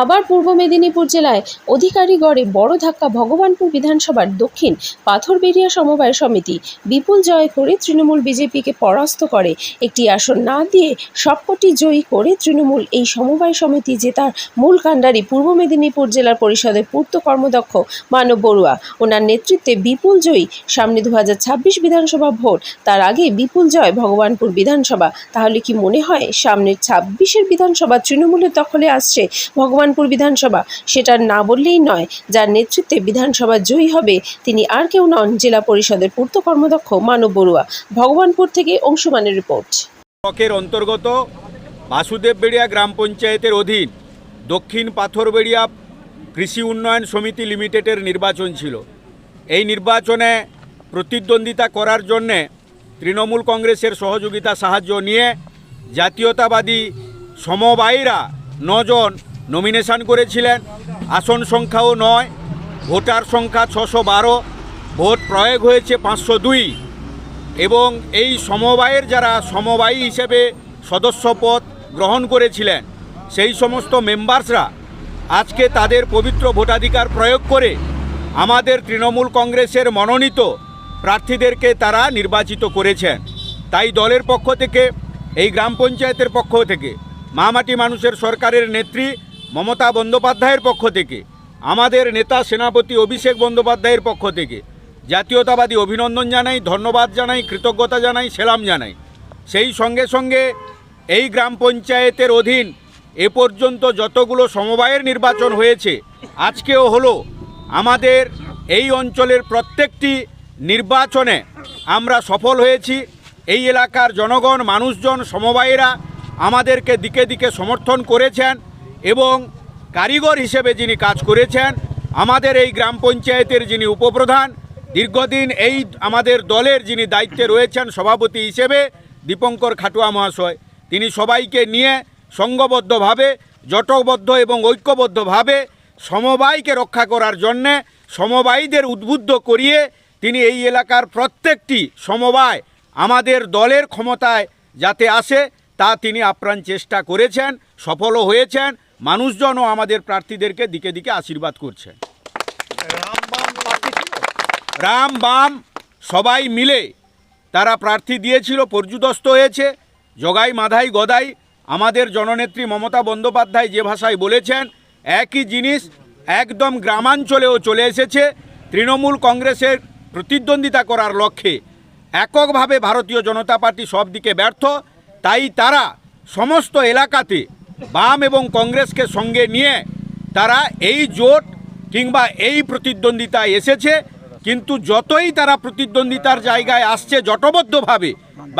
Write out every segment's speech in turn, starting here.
আবার পূর্ব মেদিনীপুর জেলায় অধিকারীগড়ে বড় ধাক্কা ভগবানপুর বিধানসভার দক্ষিণ পাথরবেড়িয়া সমবায় সমিতি। বিপুল জয় করে তৃণমূল বিজেপিকে পরাস্ত করে। একটি আসন না দিয়ে সবকটি জয়ী করে তৃণমূল এই সমবায় সমিতি জেতার মূল কাণ্ডারি পূর্ব মেদিনীপুর জেলার পরিষদের পূর্ত কর্মদক্ষ মানব বড়ুয়া। ওনার নেতৃত্বে বিপুল জয়ী সামনে দু হাজার ছাব্বিশ বিধানসভা ভোট। তার আগে বিপুল জয় ভগবানপুর বিধানসভা। তাহলে কি মনে হয় সামনের ছাব্বিশের বিধানসভা তৃণমূলের দখলে আসছে ভগবানপুর বিধানসভা। সেটা না বললেই নয়, যার নেতৃত্বে বিধানসভা জয়ী হবে, তিনি আর কেউ নন, জেলা পরিষদের পূর্ত কর্মদক্ষ মানব বড়ুয়া। ভগবানপুর থেকে অংশমানের রিপোর্ট। ব্লকের অন্তর্গত বাসুদেববেড়িয়া গ্রাম পঞ্চায়েতের অধীন দক্ষিণ পাথরবেড়িয়া কৃষি উন্নয়ন সমিতি লিমিটেডের নির্বাচন ছিল। এই নির্বাচনে প্রতিদ্বন্দ্বিতা করার জন্যে তৃণমূল কংগ্রেসের সহযোগিতা সাহায্য নিয়ে জাতীয়তাবাদী সমবায়ীরা নজন নমিনেশন করেছিলেন। আসন সংখ্যাও নয়, ভোটার সংখ্যা ছশো বারো, ভোট প্রয়োগ হয়েছে পাঁচশো দুই। এবং এই সমবায়ের যারা সমবায়ী হিসেবে সদস্যপদ গ্রহণ করেছিলেন, সেই সমস্ত মেম্বার্সরা আজকে তাদের পবিত্র ভোটাধিকার প্রয়োগ করে আমাদের তৃণমূল কংগ্রেসের মনোনীত প্রার্থীদেরকে তারা নির্বাচিত করেছেন। তাই দলের পক্ষ থেকে, এই গ্রাম পঞ্চায়েতের পক্ষ থেকে, মামাটি মানুষের সরকারের নেত্রী মমতা বন্দ্যোপাধ্যায়ের পক্ষ থেকে, আমাদের নেতা সেনাপতি অভিষেক বন্দ্যোপাধ্যায়ের পক্ষ থেকে, জাতীয়তাবাদী অভিনন্দন জানাই, ধন্যবাদ জানাই, কৃতজ্ঞতা জানাই, সেলাম জানাই। সেই সঙ্গে সঙ্গে এই গ্রাম পঞ্চায়েতের অধীন এ পর্যন্ত যতগুলো সমবায়ের নির্বাচন হয়েছে, আজকেও হলো আমাদের এই অঞ্চলের প্রত্যেকটি নির্বাচনে আমরা সফল হয়েছি। এই এলাকার জনগণ, মানুষজন, সমবায়ীরা আমাদেরকে দিকে দিকে সমর্থন করেছেন। এবং কারিগর হিসেবে যিনি কাজ করেছেন, আমাদের এই গ্রাম পঞ্চায়েতের যিনি উপপ্রধান, দীর্ঘদিন এই আমাদের দলের যিনি দায়িত্বে রয়েছেন সভাপতি হিসেবে দীপঙ্কর খাটুয়া মহাশয়। তিনি সবাইকে নিয়ে সংঘবদ্ধভাবে জটবদ্ধ এবং ঐক্যবদ্ধভাবে সমবায়কে রক্ষা করার জন্যে সমবায়ীদের উদ্বুদ্ধ করিয়ে তিনি এই এলাকার প্রত্যেকটি সমবায় আমাদের দলের ক্ষমতায় যাতে আসে, তা তিনি আপ্রাণ চেষ্টা করেছেন, সফলও হয়েছেন। মানুষজনও আমাদের প্রার্থীদেরকে দিকে দিকে আশীর্বাদ করছেন রাম বাম সবাই মিলে তারা প্রার্থী দিয়েছিল, পর্যুদস্ত হয়েছে, জগাই, মাধাই, গদাই। আমাদের জননেত্রী মমতা বন্দ্যোপাধ্যায় যে ভাষায় বলেছেন, একই জিনিস একদম গ্রামাঞ্চলেও চলে এসেছে, তৃণমূল কংগ্রেসের প্রতিদ্বন্দ্বিতা করার লক্ষ্যে। এককভাবে ভারতীয় জনতা পার্টি সব দিকে ব্যর্থ, তাই তারা সমস্ত এলাকাতে বাম এবং কংগ্রেসকে সঙ্গে নিয়ে তারা এই জোট কিংবা এই প্রতিদ্বন্দ্বিতায় এসেছে, কিন্তু যতই তারা প্রতিদ্বন্দ্বিতার জায়গায় আসছে জটবদ্ধভাবে,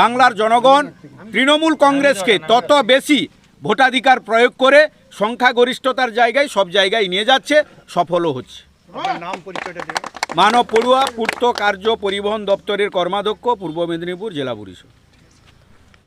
বাংলার জনগণ তৃণমূল কংগ্রেসকে তত বেশি ভোটাধিকার প্রয়োগ করে সংখ্যাগরিষ্ঠতার জায়গায় সব জায়গায় নিয়ে যাচ্ছে, সফলও হচ্ছে। মানব পড়ুয়া, পূর্ত কার্য পরিবহন দপ্তরের কর্মাধ্যক্ষ, পূর্ব মেদিনীপুর জেলা পরিষদ।